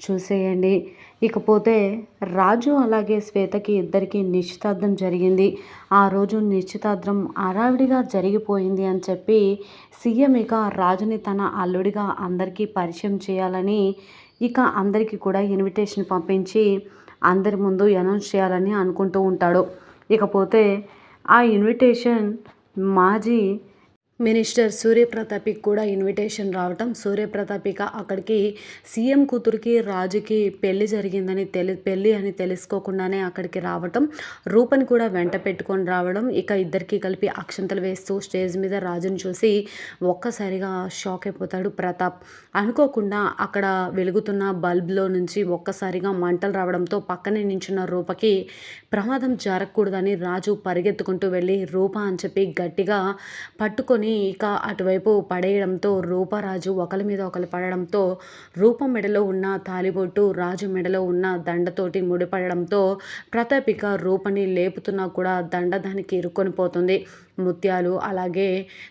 చూసేయండి. ఇకపోతే రాజు అలాగే శ్వేతకి ఇద్దరికి నిశ్చితార్థం జరిగింది. ఆ రోజు నిశ్చితార్థం హడావిడిగా జరిగిపోయింది అని చెప్పి సీఎం ఇక రాజుని తన అల్లుడిగా అందరికీ పరిచయం చేయాలని ఇక అందరికీ కూడా ఇన్విటేషన్ పంపించి అందరి ముందు అనౌన్స్ చేయాలని అనుకుంటూ ఉంటాడు. ఇకపోతే ఆ ఇన్విటేషన్ మాజీ మినిస్టర్ సూర్యప్రతాప్కి కూడా ఇన్విటేషన్ రావటం సూర్యప్రతాపిక అక్కడికి సీఎం కూతురికి రాజుకి పెళ్ళి జరిగిందని తెలి పెళ్ళి అని తెలుసుకోకుండానే అక్కడికి రావటం రూపని కూడా వెంట పెట్టుకొని రావడం ఇక ఇద్దరికి కలిపి అక్షంతలు వేస్తూ స్టేజ్ మీద రాజుని చూసి ఒక్కసారిగా షాక్ అయిపోతాడు ప్రతాప్. అనుకోకుండా అక్కడ వెలుగుతున్న బల్బ్లో నుంచి ఒక్కసారిగా మంటలు రావడంతో పక్కనే నించున్న రూపకి ప్రమాదం జరగకూడదని రాజు పరిగెత్తుకుంటూ వెళ్ళి రూప అని చెప్పి గట్టిగా పట్టుకొని తీసుకొని ఇక అటువైపు పడేయడంతో రూపరాజు ఒకరి మీద ఒకరు పడడంతో రూపం మెడలో ఉన్న తాలిబొట్టు రాజు మెడలో ఉన్న దండతోటి ముడిపడడంతో ప్రతాపిక రూపని లేపుతున్నా కూడా దండ దానికి ఇరుక్కొని పోతుంది. ముత్యాలు అలాగే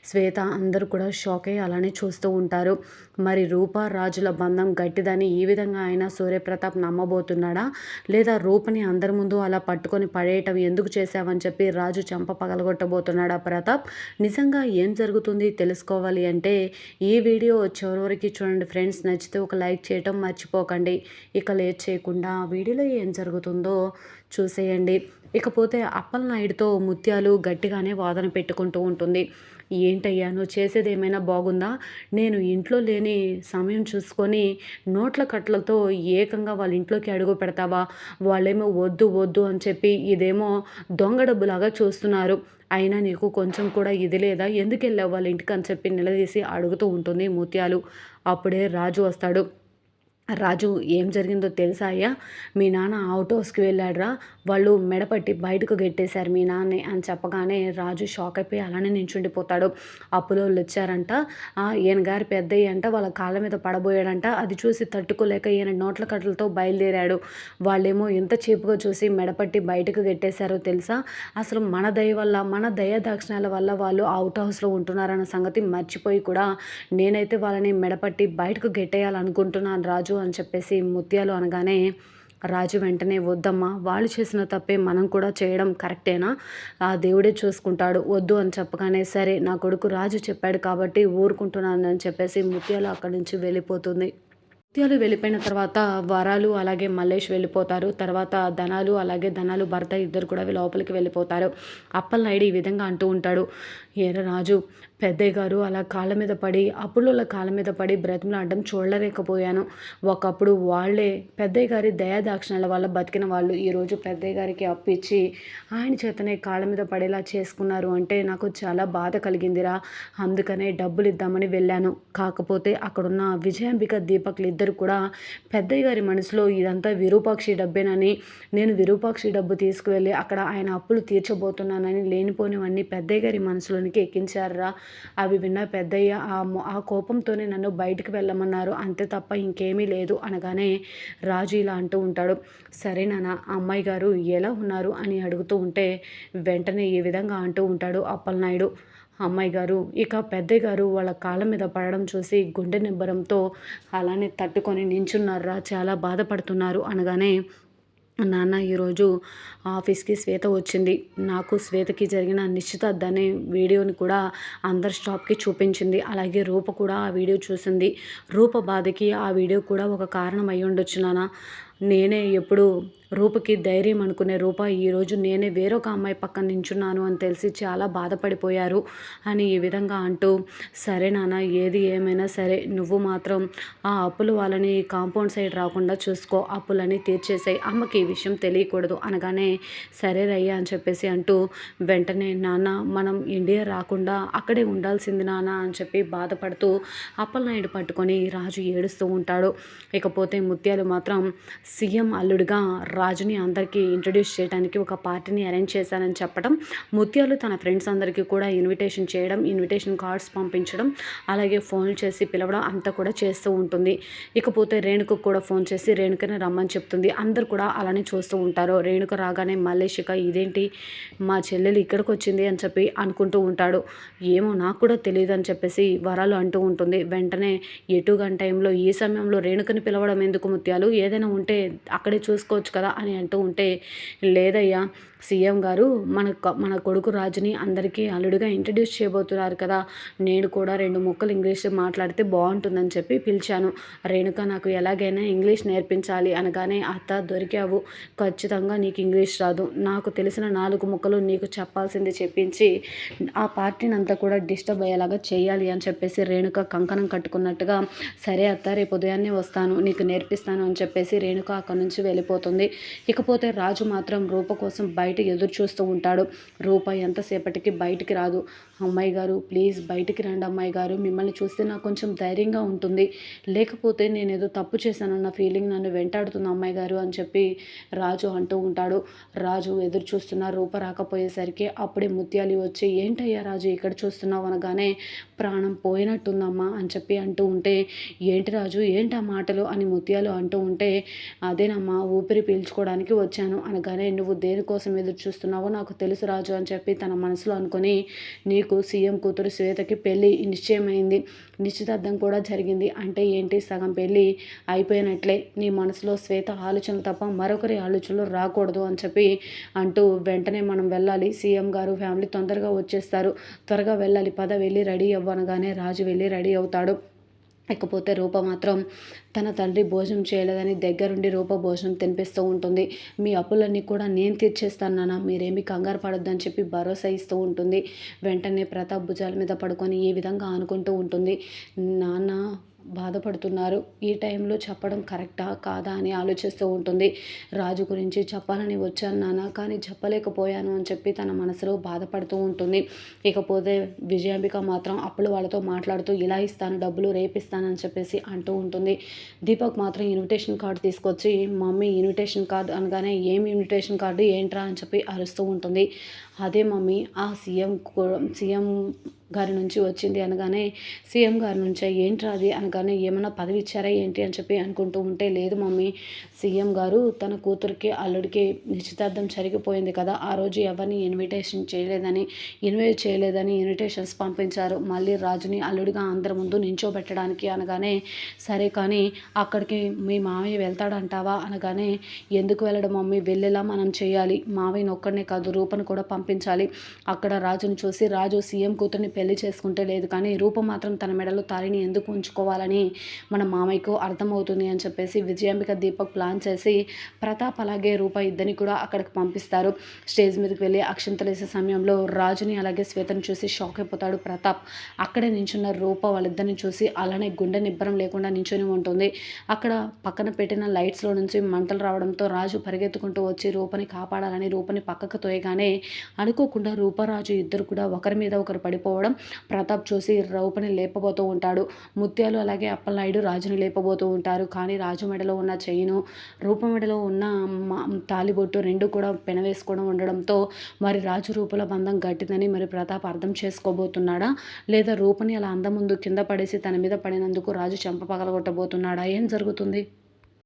శ్వేత అందరూ కూడా షాక్ అయ్యి అలానే చూస్తూ ఉంటారు. మరి రూప రాజుల బంధం గట్టిదని ఈ విధంగా ఆయన సూర్యప్రతాప్ నమ్మబోతున్నాడా? లేదా రూపని అందరి ముందు అలా పట్టుకొని పడేయటం ఎందుకు చేశావని చెప్పి రాజు చంప పగలగొట్టబోతున్నాడా ప్రతాప్? నిజంగా ఏం జరుగుతుంది తెలుసుకోవాలి అంటే ఈ వీడియో చివరికి చూడండి ఫ్రెండ్స్. నచ్చితే ఒక లైక్ చేయటం మర్చిపోకండి. ఇక లేట్ చేయకుండా వీడియోలో ఏం జరుగుతుందో చూసేయండి. ఇకపోతే అప్పలనాయుడితో ముత్యాలు గట్టిగానే వాదన పెట్టుకుంటూ ఉంటుంది. ఏంటయ్యా నువ్వు చేసేది ఏమైనా బాగుందా? నేను ఇంట్లో లేని సమయం చూసుకొని నోట్ల కట్లతో ఏకంగా వాళ్ళ ఇంట్లోకి అడుగు పెడతావా? వాళ్ళేమో వద్దు వద్దు అని చెప్పి ఇదేమో దొంగ డబ్బులాగా చూస్తున్నారు. అయినా నీకు కొంచెం కూడా ఇది లేదా? ఎందుకు వెళ్ళావు వాళ్ళ ఇంటికి అని చెప్పి నిలదీసి అడుగుతూ ఉంటుంది ముత్యాలు. అప్పుడే రాజు వస్తాడు. రాజు ఏం జరిగిందో తెలుసా అయ్యా? మీ నాన్న అవుట్ హౌస్కి వెళ్ళాడురా. వాళ్ళు మెడపట్టి బయటకు గెట్టేశారు మీ నాన్నే అని చెప్పగానే రాజు షాక్ అయిపోయి అలానే నించుండిపోతాడు. అప్పులో వాళ్ళు వచ్చారంట ఈయన గారి పెద్దయ్య అంట వాళ్ళ కాళ్ళ మీద పడబోయాడంట. అది చూసి తట్టుకోలేక ఈయన నోట్ల కట్టలతో బయలుదేరాడు. వాళ్ళేమో ఎంత చేపుగా చూసి మెడపట్టి బయటకు గెట్టేశారో తెలుసా? అసలు మన దయ వల్ల మన దయ దక్షిణాల వల్ల వాళ్ళు అవుట్ హౌస్లో ఉంటున్నారన్న సంగతి మర్చిపోయి కూడా నేనైతే వాళ్ళని మెడపట్టి బయటకు గెట్టేయాలనుకుంటున్నాను రాజు. రాజు అని చెప్పేసి ముత్యాలు అనగానే రాజు వెంటనే వద్దమ్మా వాళ్ళు చేసిన తప్పే మనం కూడా చేయడం కరెక్టేనా? ఆ దేవుడే చూసుకుంటాడు వద్దు అని చెప్పగానే సరే నా కొడుకు రాజు చెప్పాడు కాబట్టి ఊరుకుంటున్నాను అని చెప్పేసి ముత్యాలు అక్కడి నుంచి వెళ్ళిపోతుంది. ముత్యాలు వెళ్ళిపోయిన తర్వాత వరాలు అలాగే మల్లేష్ వెళ్ళిపోతారు. తర్వాత ధనాలు అలాగే ధనాలు భర్త ఇద్దరు కూడా లోపలికి వెళ్ళిపోతారు. అప్పలనాయుడు ఈ విధంగా అంటూ ఉంటాడు ఏర రాజు పెద్దయ్య గారు అలా కాళ్ళ మీద పడి అప్పుల కాళ్ళ మీద పడి బ్రతిమలాడడం చూడలేకపోయాను. ఒకప్పుడు వాళ్ళే పెద్దయ్య గారి దయాదాక్షిణాల వల్ల బతికిన వాళ్ళు. ఈరోజు పెద్దయ్య గారికి అప్పిచ్చి ఆయన చేతనే కాళ్ళ మీద పడేలా చేసుకున్నారు అంటే నాకు చాలా బాధ కలిగిందిరా. అందుకనే డబ్బులు ఇద్దామని వెళ్ళాను. కాకపోతే అక్కడున్న విజయాంబిక దీపక్లు ఇద్దరు కూడా పెద్దయ్య గారి మనసులో ఇదంతా విరూపాక్షి డబ్బేనని నేను విరూపాక్షి డబ్బు తీసుకువెళ్ళి అక్కడ ఆయన అప్పులు తీర్చబోతున్నానని లేనిపోనివన్నీ పెద్దయ్య గారి మనసులోనికి ఎక్కించారా అవి విన్న పెద్దయ్య ఆ కోపంతోనే నన్ను బయటికి వెళ్ళమన్నారు. అంతే తప్ప ఇంకేమీ లేదు అనగానే రాజు ఇలా అంటూ ఉంటాడు. సరే నాన్న అమ్మాయి గారు ఎలా ఉన్నారు? అని అడుగుతూ ఉంటే వెంటనే ఈ విధంగా అంటూ ఉంటాడు అప్పలనాయుడు. అమ్మాయి గారు ఇక పెద్దయ్య గారు వాళ్ళ కాళ్ళ మీద పడడం చూసి గుండె నిబ్బరంతో అలానే తట్టుకొని నించున్నారా? చాలా బాధపడుతున్నారు అనగానే నాన్న ఈరోజు ఆఫీస్కి శ్వేత వచ్చింది. నాకు శ్వేతకి జరిగిన నిశ్చితార్థాన్ని వీడియోని కూడా అందరి స్టాప్కి చూపించింది. అలాగే రూప కూడా ఆ వీడియో చూసింది. రూప బాధకి ఆ వీడియో కూడా ఒక కారణం అయి ఉండొచ్చు నాన్న. నేనే ఎప్పుడు రూపకి ధైర్యం అనుకునే రూప. ఈరోజు నేనే వేరొక అమ్మాయి పక్కన నించున్నాను అని తెలిసి చాలా బాధపడిపోయారు అని ఈ విధంగా అంటూ సరే నాన్న ఏది ఏమైనా సరే నువ్వు మాత్రం ఆ అప్పులు వాళ్ళని కాంపౌండ్ సైడ్ రాకుండా చూసుకో. అప్పులని తీర్చేసాయి. అమ్మకి ఈ విషయం తెలియకూడదు అనగానే సరే రయ్యా అని చెప్పేసి అంటూ వెంటనే నాన్న మనం ఇండియా రాకుండా అక్కడే ఉండాల్సింది నాన్న అని చెప్పి బాధపడుతూ అప్పలనాయుడు పట్టుకొని రాజు ఏడుస్తూ ఉంటాడు. ఇకపోతే ముత్యాలు మాత్రం సీఎం అల్లుడిగా రాజుని అందరికీ ఇంట్రడ్యూస్ చేయడానికి ఒక పార్టీని అరేంజ్ చేశానని చెప్పడం ముత్యాలు తన ఫ్రెండ్స్ అందరికీ కూడా ఇన్విటేషన్ చేయడం ఇన్విటేషన్ కార్డ్స్ పంపించడం అలాగే ఫోన్లు చేసి పిలవడం అంతా కూడా చేస్తూ ఉంటుంది. ఇకపోతే రేణుకు కూడా ఫోన్ చేసి రేణుకని రమ్మని చెప్తుంది. అందరు కూడా అలానే చూస్తూ ఉంటారు. రేణుక రాగానే మల్లేషిక ఇదేంటి? మా చెల్లెలు ఇక్కడికి వచ్చింది అని చెప్పి అనుకుంటూ ఉంటాడు. ఏమో నాకు కూడా తెలియదు అని చెప్పేసి వరాలు అంటూ ఉంటుంది. వెంటనే ఎటుగంట టైంలో ఈ సమయంలో రేణుకని పిలవడం ఎందుకు ముత్యాలు? ఏదైనా ఉంటే అక్కడే చూసుకోవచ్చు కదా అని అంటూ ఉంటే లేదయ్యా సీఎం గారు మన మన కొడుకు రాజుని అందరికీ అల్లుడిగా ఇంట్రడ్యూస్ చేయబోతున్నారు కదా. నేను కూడా రెండు ముక్కలు ఇంగ్లీష్ మాట్లాడితే బాగుంటుందని చెప్పి పిలిచాను. రేణుక నాకు ఎలాగైనా ఇంగ్లీష్ నేర్పించాలి అనగానే అత్త దొరికావు. ఖచ్చితంగా నీకు ఇంగ్లీష్ రాదు. నాకు తెలిసిన నాలుగు ముక్కలు నీకు చెప్పాల్సింది చెప్పించి ఆ పార్టీని అంతా కూడా డిస్టర్బ్ అయ్యేలాగా చేయాలి అని చెప్పేసి రేణుక కంకణం కట్టుకున్నట్టుగా సరే అత్త రేపు ఉదయాన్నే వస్తాను నీకు నేర్పిస్తాను అని చెప్పేసి రేణుక అక్కడి నుంచి వెళ్ళిపోతుంది. ఇకపోతే రాజు మాత్రం రూప కోసం బయట ఎదురు చూస్తూ ఉంటాడు. రూప ఎంతసేపటికి బయటికి రాదు. అమ్మాయి గారు ప్లీజ్ బయటికి రండి అమ్మాయి గారు. మిమ్మల్ని చూస్తే నాకు కొంచెం ధైర్యంగా ఉంటుంది. లేకపోతే నేను ఏదో తప్పు చేశానన్న ఫీలింగ్ నన్ను వెంటాడుతుంది అమ్మాయి గారు అని చెప్పి రాజు అంటూ ఉంటాడు. రాజు ఎదురు చూస్తున్న రూప రాకపోయేసరికి అప్పుడే ముత్యాలి వచ్చి ఏంటయ్యా రాజు ఇక్కడ చూస్తున్నావు? అనగానే ప్రాణం పోయినట్టుందమ్మా అని చెప్పి అంటూ ఉంటే ఏంటి రాజు? ఏంటి ఆ మాటలు? అని ముత్యాలు అంటూ ఉంటే అదేనమ్మా ఊపిరి పీల్చుకోవడానికి వచ్చాను అనగానే నువ్వు దేనికోసం ఎదురు చూస్తున్నావో నాకు తెలుసు రాజు అని చెప్పి తన మనసులో అనుకొని నీకు సీఎం కూతురు శ్వేతకి పెళ్ళి నిశ్చయమైంది. నిశ్చితార్థం కూడా జరిగింది. అంటే ఏంటి? సగం పెళ్ళి అయిపోయినట్లే. నీ మనసులో శ్వేత ఆలోచన తప్ప మరొకరి ఆలోచనలు రాకూడదు అని చెప్పి అంటూ వెంటనే మనం వెళ్ళాలి. సీఎం గారు ఫ్యామిలీ తొందరగా వచ్చేస్తారు. త్వరగా వెళ్ళాలి. పద వెళ్ళి రెడీ అవ్వనగానే రాజు వెళ్ళి రెడీ అవుతాడు. ఇకపోతే రూప మాత్రం తన తండ్రి భోజనం చేయలేదని దగ్గరుండి రూప భోజనం తినిపిస్తూ ఉంటుంది. మీ అప్పులన్నీ కూడా నేను తీర్చేస్తాను నాన్న. మీరేమి కంగారు పడొద్దని చెప్పి భరోసా ఇస్తూ ఉంటుంది. వెంటనే ప్రతాప్ భుజాల మీద పడుకొని ఈ విధంగా అనుకుంటూ ఉంటుంది? నాన్న బాధపడుతున్నారు. ఈ టైంలో చెప్పడం కరెక్టా? కాదా? అని ఆలోచిస్తూ ఉంటుంది. రాజు గురించి చెప్పాలని వచ్చాను నాన్న కానీ చెప్పలేకపోయాను అని చెప్పి తన మనసులో బాధపడుతూ ఉంటుంది. ఇకపోతే విజయాంబిక మాత్రం అప్పుడు వాళ్ళతో మాట్లాడుతూ ఇలా ఇస్తాను డబ్బులు రేపిస్తానని చెప్పేసి అంటూ ఉంటుంది. దీపక్ మాత్రం ఇన్విటేషన్ కార్డు తీసుకొచ్చి మమ్మీ ఇన్విటేషన్ కార్డు అనగానే ఏం ఇన్విటేషన్ కార్డు? ఏంట్రా? అని చెప్పి అరుస్తూ ఉంటుంది. అదే మమ్మీ ఆ సీఎం సీఎం గారి నుంచి వచ్చింది అనగానే సీఎం గారి నుంచే ఏంట్రా అది అనగానే ఏమైనా పదవి ఇచ్చారా ఏంటి అని చెప్పి అనుకుంటూ ఉంటే లేదు మమ్మీ సీఎం గారు తన కూతురికి అల్లుడికి నిశ్చితార్థం జరిగిపోయింది కదా ఆ రోజు ఎవరిని ఇన్విటేషన్ చేయలేదని ఇన్వైట్ చేయలేదని ఇన్విటేషన్స్ పంపించారు. మళ్ళీ రాజుని అల్లుడిగా అందరి ముందు నించోబెట్టడానికి అనగానే సరే కానీ అక్కడికి మీ మామయ్య వెళ్తాడంటావా అనగానే ఎందుకు వెళ్ళడం మమ్మీ? వెళ్ళేలా మనం చేయాలి. మావయ్యని ఒక్కడనే కాదు రూపను కూడా పంపించాలి. అక్కడ రాజుని చూసి రాజు సీఎం కూతుర్ని పెళ్ళి చేసుకుంటే లేదు కానీ రూపం మాత్రం తన మెడలో తారిని ఎందుకు ఉంచుకోవాలని మన మామయ్యకు అర్థమవుతుంది అని చెప్పేసి విజయాంబిక దీపక్ ప్లాన్ చేసి ప్రతాప్ అలాగే రూప ఇద్దరిని కూడా అక్కడికి పంపిస్తారు. స్టేజ్ మీదకి వెళ్ళి అక్షంతలేసే సమయంలో రాజుని అలాగే శ్వేతను చూసి షాక్ అయిపోతాడు ప్రతాప్. అక్కడే నించున్న రూప వాళ్ళిద్దరిని చూసి అలానే గుండె నిబ్బరం లేకుండా నించుని ఉంటుంది. అక్కడ పక్కన పెట్టిన లైట్స్లో నుంచి మంటలు రావడంతో రాజు పరిగెత్తుకుంటూ వచ్చి రూపని కాపాడాలని రూపని పక్కకు తోయగానే అనుకోకుండా రూపరాజు ఇద్దరు కూడా ఒకరి మీద ఒకరు పడిపోవడం ప్రతాప్ చూసి రౌపని లేపబోతూ ఉంటాడు. ముత్యాలు అలాగే అప్పలనాయుడు రాజుని లేపబోతూ ఉంటారు. కానీ రాజు మెడలో ఉన్న చైను రూప మెడలో ఉన్న తాలిబొట్టు రెండు కూడా పెనవేసుకోవడం ఉండడంతో మరి రాజు రూపల బంధం గట్టిదని మరి ప్రతాప్ అర్థం చేసుకోబోతున్నాడా? లేదా రూపని అలా అందం ముందు కింద పడేసి తన మీద పడినందుకు రాజు చెంప పగలగొట్టబోతున్నాడా? ఏం జరుగుతుంది?